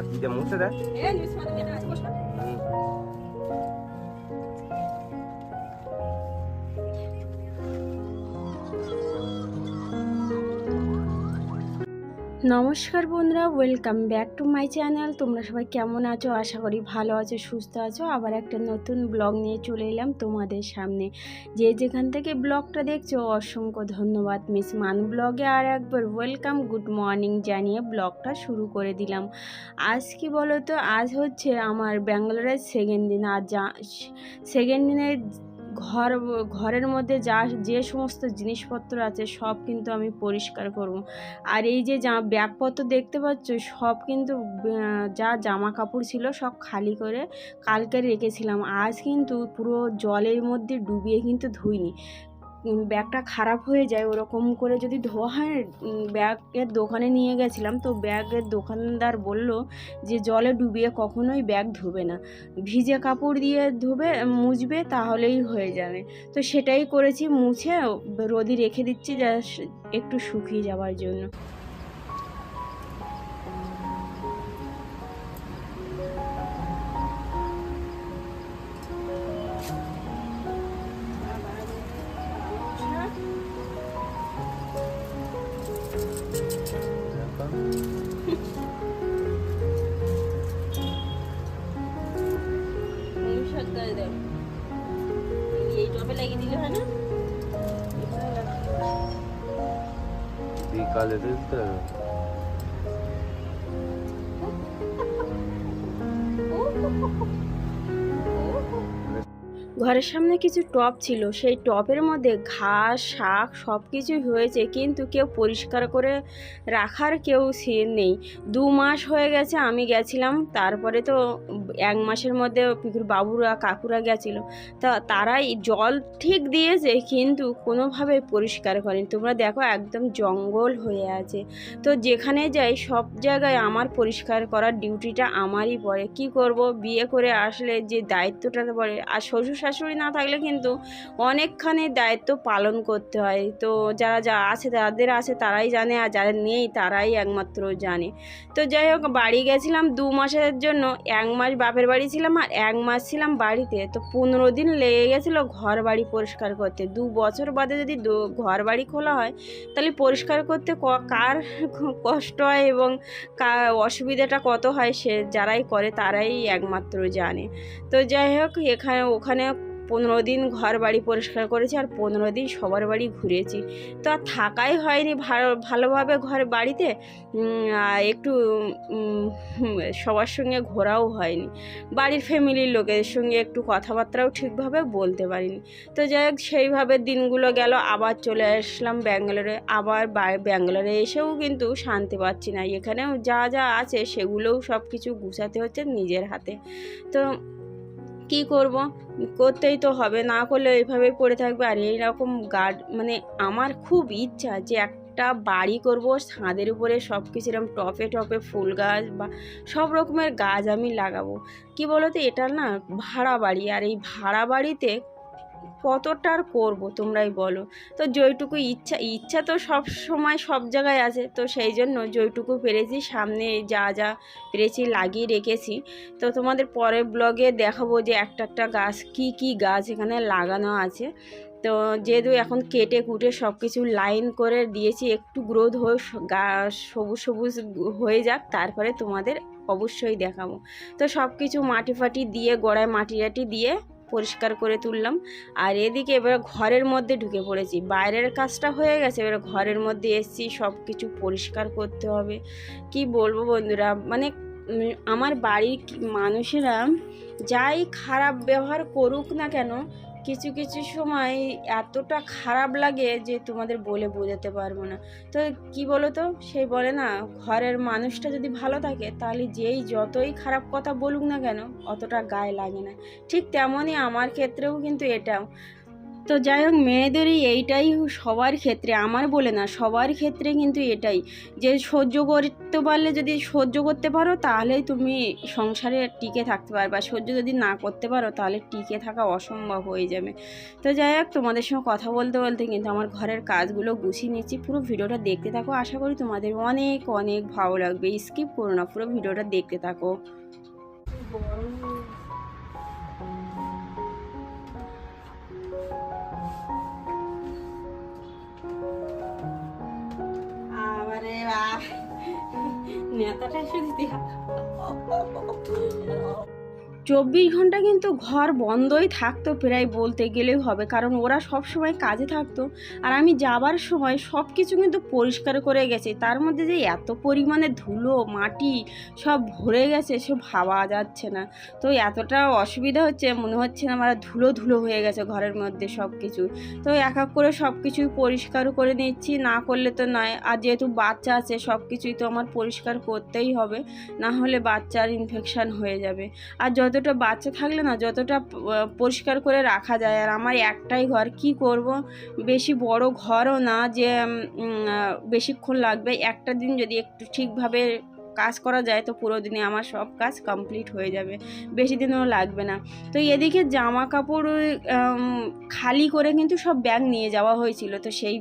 আর তুই মুছে দেয়? নমস্কার বন্ধুরা welcome back to my channel তোমরা সবাই কেমন আছো? আশা করি ভালো আছো, সুস্থ আছো। আবার একটা নতুন ব্লগ নিয়ে চলে এলাম তোমাদের সামনে। যে যেখান থেকে ব্লগটা দেখছ, অসংখ্য ধন্যবাদ। মিস মান ব্লগে আর একবার ওয়েলকাম গুড মর্নিং জানিয়ে ব্লগটা শুরু করে দিলাম। আজ কি বলো তো আজ হচ্ছে আমার ব্যাঙ্গালোরের সেকেন্ড দিন। আর যা সেকেন্ড দিনের ঘর, ঘরের মধ্যে যা, যে সমস্ত জিনিসপত্র আছে সব কিন্তু আমি পরিষ্কার করব। আর এই যে যা, ব্যাগপত্র দেখতে পাচ্ছ, সব কিন্তু যা জামা কাপড় ছিল সব খালি করে কালকে রেখেছিলাম। আজ কিন্তু পুরো জলের মধ্যে ডুবিয়ে কিন্তু ধুইনি। ব্যাগটা খারাপ হয়ে যায়, ওরকম করে যদি ধোয়া হয় ব্যাগের দোকানে নিয়ে গেছিলাম, তো ব্যাগের দোকানদার বলল যে জলে ডুবিয়ে কখনোই ব্যাগ ধোবে না। ভিজে কাপড় দিয়ে ধোবে, মুছবে, তাহলেই হয়ে যাবে। তো সেটাই করেছি, মুছে রোদি রেখে দিচ্ছি যা একটু শুকিয়ে যাওয়ার জন্য। বিকালে দিতে ঘরের সামনে কিছু টপ ছিল। সেই টপের মধ্যে ঘাস, শাক সব কিছুই হয়েছে, কিন্তু কেউ পরিষ্কার করে রাখার কেউ সে নেই। দু মাস হয়ে গেছে আমি গেছিলাম, তারপরে তো এক মাসের মধ্যে পিকুর বাবুরা, কাকুরা গেছিল। তা তারাই জল ঠিক দিয়েছে, কিন্তু কোনোভাবে পরিষ্কার করেনি। তোমরা দেখো একদম জঙ্গল হয়ে আছে। তো যেখানে যাই, সব জায়গায় আমার পরিষ্কার করার ডিউটিটা আমারই পড়ে। কি করব? বিয়ে করে আসলে যে দায়িত্বটা পড়ে, আর শ্বশুর শাশুড়ি না থাকলে কিন্তু অনেকখানি দায়িত্ব পালন করতে হয়। তো যারা যা আছে, যাদের আছে তারাই জানে আর যাদের নেই তারাই একমাত্র জানে। তো যাই হোক, বাড়ি গেছিলাম দু মাসের জন্য। এক মাস বাপের বাড়ি ছিলাম আর এক মাস ছিলাম বাড়িতে। তো পনেরো দিন লেগে গেছিল ঘর বাড়ি পরিষ্কার করতে। দু বছর বাদে যদি ঘর বাড়ি খোলা হয়, তাহলে পরিষ্কার করতে কার কষ্ট হয় এবং অসুবিধাটা কত হয় সে যারাই করে তারাই একমাত্র জানে। তো যাই হোক, এখানে ওখানে পনেরো দিন ঘর বাড়ি পরিষ্কার করেছি আর পনেরো দিন সবার বাড়ি ঘুরেছি। তো আর থাকাই হয়নি ভালো, ভালোভাবে ঘর বাড়িতে একটু সবার সঙ্গে ঘোরাও হয়নি। বাড়ির ফ্যামিলির লোকের সঙ্গে একটু কথাবার্তাও ঠিকভাবে বলতে পারিনি। তো যাই হোক, সেইভাবে দিনগুলো গেল, আবার চলে আসলাম ব্যাঙ্গালোরে। আবার ব্যাঙ্গালোরে এসেও কিন্তু শান্তি পাচ্ছি না। এখানেও যা যা আছে সেগুলোও সব কিছু গুছাতে হচ্ছে নিজের হাতে। তো কি করব? করতেই তো হবে, না করলে এইভাবেই পড়ে থাকবে। আর এইরকম গার্ড মানে আমার খুব ইচ্ছা যে একটা বাড়ি করব, ছাদের উপরে সব কিছু এরকম টপে টপে ফুল গাছ বা সব রকমের গাছ আমি লাগাবো। কি বলো তো এটা না ভাড়া বাড়ি, আর এই ভাড়া বাড়িতে কতটা আর করব তোমরাই বলো। তো যেইটুকু ইচ্ছা ইচ্ছা তো সব সময় সব জায়গায় আছে, তো সেই জন্য যেইটুকু পেরেছি, সামনে যা যা পেরেছি লাগিয়ে রেখেছি। তো তোমাদের পরের ব্লগে দেখাবো যে একটা একটা গাছ, কি কি গাছ এখানে লাগানো আছে। তো যেহেতু এখন কেটে কুটে সব কিছু লাইন করে দিয়েছি, একটু গ্রোথ হয়ে গাছ সবুজ সবুজ হয়ে যাক, তারপরে তোমাদের অবশ্যই দেখাবো। তো সব কিছু মাটি ফাটি দিয়ে, গোড়ায় মাটি টাটি দিয়ে পরিষ্কার করে তুললাম। আর এদিকে এবার ঘরের মধ্যে ঢুকে পড়েছি। বাইরের কাজটা হয়ে গেছে, এবার ঘরের মধ্যে এসছি সব কিছু পরিষ্কার করতে হবে। কি বলব বন্ধুরা? মানে আমার বাড়ির মানুষেরা যাই খারাপ ব্যবহার করুক না কেন কিছু কিছু সময় এতটা খারাপ লাগে যে তোমাদের বলে বোঝাতে পারব না। তো কি বলো তো সেই বলে না, ঘরের মানুষটা যদি ভালো থাকে, তাহলে যেই যতই খারাপ কথা বলুক না কেন, অতটা গায়ে লাগে না। ঠিক তেমনই আমার ক্ষেত্রেও কিন্তু এটাও। তো যাই হোক, মেয়েদেরই এইটাই সবার ক্ষেত্রে, আমার বলে না, সবার ক্ষেত্রে কিন্তু এটাই যে সহ্য করতে পারলে যদি সহ্য করতে পারো, তাহলেই তুমি সংসারে টিকে থাকতে পারবে। আর সহ্য যদি না করতে পারো, তাহলে টিকে থাকা অসম্ভব হয়ে যাবে। তো যাই হোক, তোমাদের সঙ্গে কথা বলতে বলতে কিন্তু আমার ঘরের কাজগুলো গুছিয়ে নিচ্ছি। পুরো ভিডিওটা দেখতে থাকো। আশা করি তোমাদের অনেক অনেক ভালো লাগবে। স্কিপ করো না, পুরো ভিডিওটা দেখতে থাকো। নেতাটা শুধু চব্বিশ ঘণ্টা কিন্তু ঘর বন্ধই থাকতো প্রায় বলতে গেলেই হবে, কারণ ওরা সব সময় কাজে থাকতো। আর আমি যাবার সময় সব কিছু কিন্তু পরিষ্কার করে গেছে। তার মধ্যে যে এত পরিমাণে ধুলো, মাটি সব ভরে গেছে সে ভাবা যাচ্ছে না। তো এতটা অসুবিধা হচ্ছে, মনে হচ্ছে না আমার ধুলো ধুলো হয়ে গেছে ঘরের মধ্যে সব কিছু তো এক এক করে সব কিছুই পরিষ্কার করে নিচ্ছি, না করলে তো নয়। আর যেহেতু বাচ্চা আছে সব কিছুই তো আমার পরিষ্কার করতেই হবে, না হলে বাচ্চার ইনফেকশান হয়ে যাবে। আর যতটা বাচ্চা থাকলে না যতটা পরিষ্কার করে রাখা যায়। আর আমার একটাই ঘর, কি করব? বেশি বড় ঘরও না যে বেশিক্ষণ লাগবে। একটা দিন যদি একটু ঠিকভাবে কাজ করা যায়, তো পুরো দিনে আমার সব কাজ কমপ্লিট হয়ে যাবে। বেশি দিনও লাগবে না। তো এদিকে জামা কাপড় খালি করে কিন্তু সব ব্যাগ নিয়ে যাওয়া হয়েছিল। তো সেই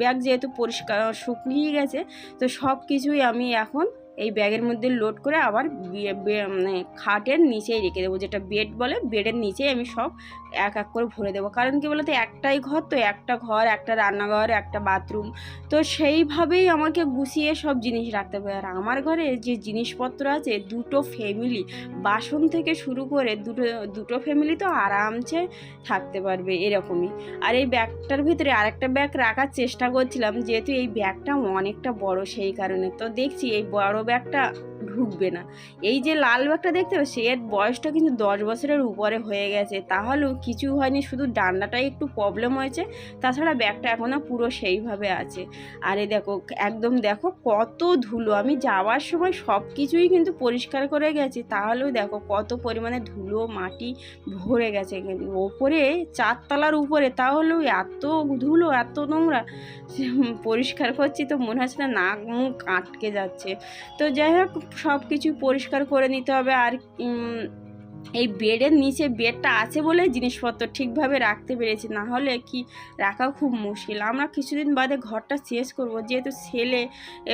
ব্যাগ যেহেতু পরিষ্কার শুকিয়ে গেছে, তো সব কিছুই আমি এখন এই ব্যাগের মধ্যে লোড করে আবার মানে খাটের নিচেই রেখে দেবো। যেটা বেড বলে বেডের নিচেই আমি সব এক এক করে ভরে দেবো। কারণ কি বলতো, একটাই ঘর, তো একটা ঘর, একটা রান্নাঘর, একটা বাথরুম। তো সেইভাবেই আমাকে গুছিয়ে সব জিনিস রাখতে হবে। আর আমার ঘরে যে জিনিসপত্র আছে, দুটো ফ্যামিলি বাসন থেকে শুরু করে দুটো দুটো ফ্যামিলি তো আরামসে থাকতে পারবে এরকমই। আর এই ব্যাগটার ভিতরে আরেকটা ব্যাগ রাখার চেষ্টা করছিলাম, যেহেতু এই ব্যাগটা অনেকটা বড় সেই কারণে। তো দেখছি এই বড় ব্যাগটা ঢুকবে না। এই যে লাল ব্যাগটা দেখতে পাচ্ছি এর বয়সটা কিন্তু দশ বছরের উপরে হয়ে গেছে। তাহলেও কিছু হয়নি, শুধু ডান্ডাটাই একটু প্রবলেম হয়েছে। তাছাড়া ব্যাগটা এখনও পুরো সেইভাবে আছে। আরে দেখো, একদম দেখো কত ধুলো। আমি যাওয়ার সময় সব কিছুই কিন্তু পরিষ্কার করে গেছি। তাহলেও দেখো কত পরিমাণে ধুলো, মাটি ভরে গেছে কিন্তু। ওপরে, চারতলার উপরে, তাহলেও এত ধুলো, এত নোংরা। পরিষ্কার করছি তো মনে হচ্ছে না নাক মুখ আটকে যাচ্ছে। তো যাই হোক সব কিছু পরিষ্কার করে নিতে হবে আর এই বেডের নিচে বেডটা আছে বলে জিনিসপত্র ঠিকভাবে রাখতে পেরেছি। না হলে কি রাখা খুব মুশকিল। আমরা কিছুদিন বাদে ঘরটা শেষ করব। যেহেতু ছেলে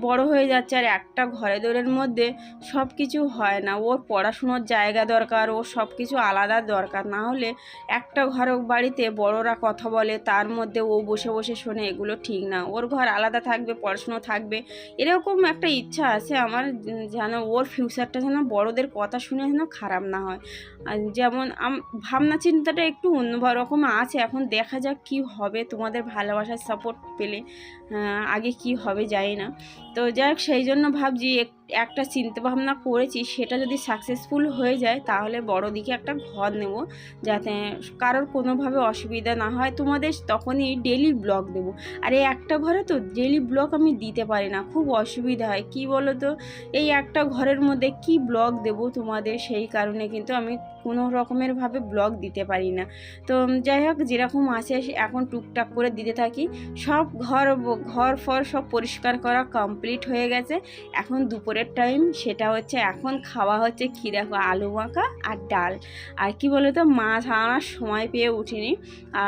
বড় হয়ে যাচ্ছে আর একটা ঘরে দৌড়ের মধ্যে সব কিছু হয় না। ওর পড়াশুনোর জায়গা দরকার, ওর সব কিছু আলাদা দরকার। না হলে একটা ঘর বাড়িতে বড়রা কথা বলে, তার মধ্যে ও বসে বসে শোনে, এগুলো ঠিক না। ওর ঘর আলাদা থাকবে, পড়াশুনো থাকবে। এরকম একটা ইচ্ছা আছে আমার যেন ওর ফিউচারটা যেন বড়দের কথা শুনে যেন খারাপ না হয়। যেমন ভাবনা চিন্তাটা একটু অন্য রকম আছে। এখন দেখা যাক কি হবে। তোমাদের ভালোবাসার সাপোর্ট পেলে আগে কি হবে জানি না। তো যাই হোক, সেই জন্য ভাবছি এক- একটা চিন্তা ভাবনা করেছি, সেটা যদি সাকসেসফুল হয়ে যায়, তাহলে বড় দিকে একটা ঘর নেব, যাতে কারোর কোনোভাবে অসুবিধা না হয়। তোমাদের তখনই ডেলি ব্লগ দেবো। আর এই একটা ঘরে তো ডেলি ব্লগ আমি দিতে পারি না, খুব অসুবিধা হয়। কি বলো তো এই একটা ঘরের মধ্যে কি ব্লগ দেব তোমাদের সেই কারণে কিন্তু আমি কোনো রকমের ভাবে ব্লগ দিতে পারি না। তো যাই হোক, যেরকম আছে এখন টুকটাক করে দিতে থাকি। সব ঘর ঘর ফর সব পরিষ্কার করা কমপ্লিট হয়ে গেছে। এখন দুপুরের টাইম সেটা হচ্ছে এখন খাওয়া হচ্ছে কী, আলু মাখা আর ডাল। আর কি বলো তো মাছ আনার সময় পেয়ে উঠিনি।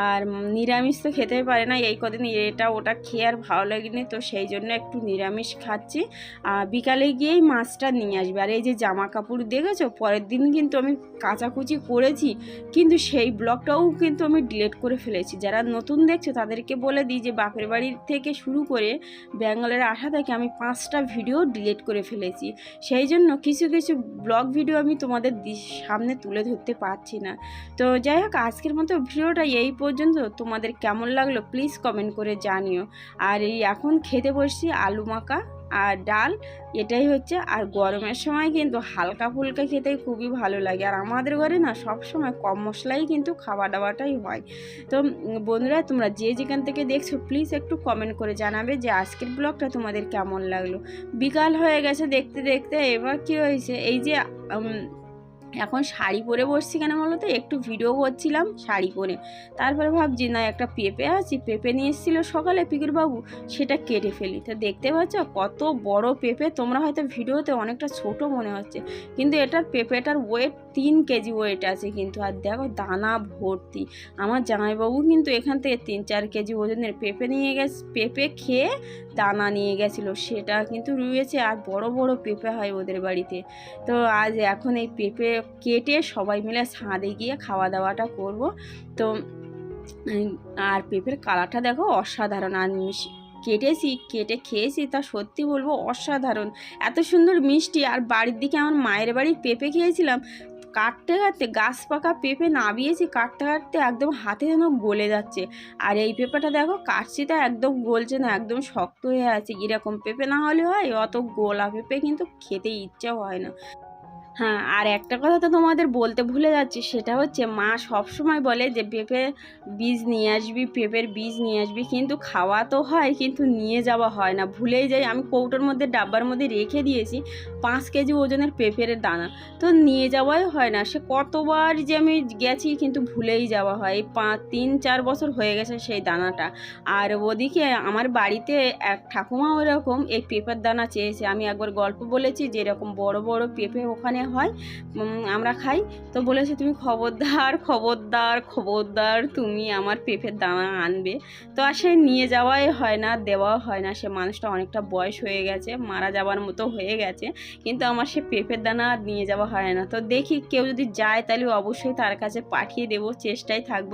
আর নিরামিষ তো খেতেই পারে না, এই কদিন এটা ওটা খেয়ে আর ভালো লাগেনি। তো সেই জন্য একটু নিরামিষ খাচ্ছি। বিকালে গিয়েই মাছটা নিয়ে আসবে। আর এই যে জামা কাপড় দেখেছ? পরের দিন কিন্তু আমি কাচাকুচি করেছি, কিন্তু সেই ব্লগটাও কিন্তু আমি ডিলেট করে ফেলেছি। যারা নতুন দেখছ, তাদেরকে বলে দিই যে, বাপের বাড়ির থেকে শুরু করে ব্যাঙ্গালোরে আসা থেকে আমি পাঁচটা ভিডিও ডিলিট করে ফেলেছি। সেই জন্য কিছু কিছু ব্লগ ভিডিও আমি তোমাদের সামনে তুলে ধরতে পারছি না। তো যাই হোক, আজকের মতো ভিডিওটা এই পর্যন্ত। তোমাদের কেমন লাগল প্লিজ কমেন্ট করে জানিও। আর এই এখন খেতে বসছি আলু মাখা। আর ডাল, এটাই হচ্ছে, আর গরমের সময় কিন্তু হালকা ফুলকা খেতে খুবই ভালো লাগে। আর আমাদের ঘরে না সব সময় কম মশলাই কিন্তু খাওয়া দাওয়াটাই হয়। তো বন্ধুরা, তোমরা যে যেখান থেকে দেখছ প্লিজ একটু কমেন্ট করে জানাবে যে আজকের ব্লগটা তোমাদের কেমন লাগল। বিকাল হয়ে গেছে দেখতে দেখতে, এবার কি হয়েছে? এই যে এখন শাড়ি পরে বসছি কেন বলো তো? একটু ভিডিও করছিলাম শাড়ি পরে। তারপরে ভাবছি, না, একটা পেঁপে আছি। পেঁপে নিয়ে এসেছিল সকালে পিকুর বাবু সেটা কেটে ফেলি। তো দেখতে পাচ্ছ, কত বড় পেঁপে, তোমরা হয়তো ভিডিওতে অনেকটা ছোট মনে হচ্ছে। কিন্তু এটার পেঁপেটার ওয়েট তিন কেজি ওয়েট আছে কিন্তু, আর দেখো দানা ভর্তি। আমার জামাইবাবু কিন্তু এখান থেকে তিন চার কেজি ওজনের পেঁপে নিয়ে গেছে, পেঁপে খেয়ে দানা নিয়ে গেছিল। সেটা কিন্তু রুয়েছে, আর বড় বড় পেঁপে হয় ওদের বাড়িতে। তো আজ এখন এই পেঁপে কেটে সবাই মিলে ছাদে গিয়ে খাওয়া দাওয়াটা করব। তো, আর পেঁপের কালারটা দেখো অসাধারণ, আর কেটেছি, কেটে খেয়েছি, তা সত্যি বলব অসাধারণ। এত সুন্দর মিষ্টি, আর বাড়ির দিকে আমার মায়ের বাড়ির পেঁপে খেয়েছিলাম কাটতে কাটতে গাছ পাকা পেঁপে নাবিয়েছি কাটতে কাটতে একদম হাতে যেন গলে যাচ্ছে। আর এই পেঁপেটা দেখো কাটছি তা একদম গলছে না, একদম শক্ত হয়ে আছে। এরকম পেঁপে না হলে হয়, অত গোলা পেঁপে কিন্তু খেতে ইচ্ছা হয় না। হ্যাঁ আর একটা কথা তো তোমাদের বলতে ভুলে যাচ্ছি, সেটা হচ্ছে মা সবসময় বলে যে পেঁপে বীজ নিয়ে আসবি, পেঁপের বীজ নিয়ে আসবি, কিন্তু খাওয়া তো হয়, কিন্তু নিয়ে যাওয়া হয় না। ভুলেই যাই, আমি কৌটোর মধ্যে, ডাব্বার মধ্যে রেখে দিয়েছি পাঁচ কেজি ওজনের পেঁপের দানা। তো নিয়ে যাওয়াই হয় না, সে কতবার যে আমি গেছি, কিন্তু ভুলেই যাওয়া হয়। এই পাঁচ, তিন, চার বছর হয়ে গেছে সেই দানাটা। আর ওদিকে আমার বাড়িতে এক ঠাকুমা ওরকম এই পেঁপের দানা চেয়েছে। আমি একবার গল্প বলেছি যে এরকম বড় বড় পেঁপে ওখানে হয় আমরা খাই। তো বলেছে, তুমি খবরদার খবরদার খবরদার, তুমি আমার পেঁপের দানা আনবে। তো আর সে নিয়ে যাওয়াই হয় না, দেওয়াও হয় না। সে মানুষটা অনেকটা বয়স হয়ে গেছে, মারা যাওয়ার মতো হয়ে গেছে, কিন্তু আমার সে পেঁপের দানা আর নিয়ে যাওয়া হয় না। তো দেখি কেউ যদি যায়, তাহলে অবশ্যই তার কাছে পাঠিয়ে দেবো, চেষ্টায় থাকব।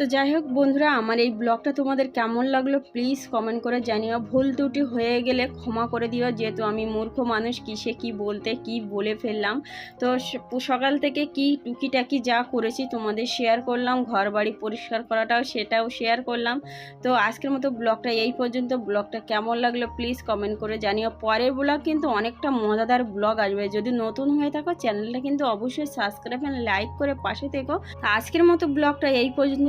তো যাই হোক বন্ধুরা, আমার এই ব্লগটা তোমাদের কেমন লাগল প্লিজ কমেন্ট করে জানিও। ভুল ত্রুটি হয়ে গেলে ক্ষমা করে দিও, যেহেতু আমি মূর্খ মানুষ, কিসে কি বলতে, কি বলে ফেললাম। তো সকাল থেকে কি টুকিটাকি যা করেছি তোমাদের শেয়ার করলাম ঘর বাড়ি পরিষ্কার করাটাও সেটাও শেয়ার করলাম। তো আজকের মতো ব্লগটা এই পর্যন্ত। ব্লগটা কেমন লাগল প্লিজ কমেন্ট করে জানিও। পরের ব্লগ কিন্তু অনেকটা মজাদার ব্লগ আসবে। যদি নতুন হয়ে থাকো চ্যানেলটা কিন্তু অবশ্যই সাবস্ক্রাইব অ্যান্ড লাইক করে পাশে থেকো। আজকের মতো ব্লগটা এই পর্যন্ত।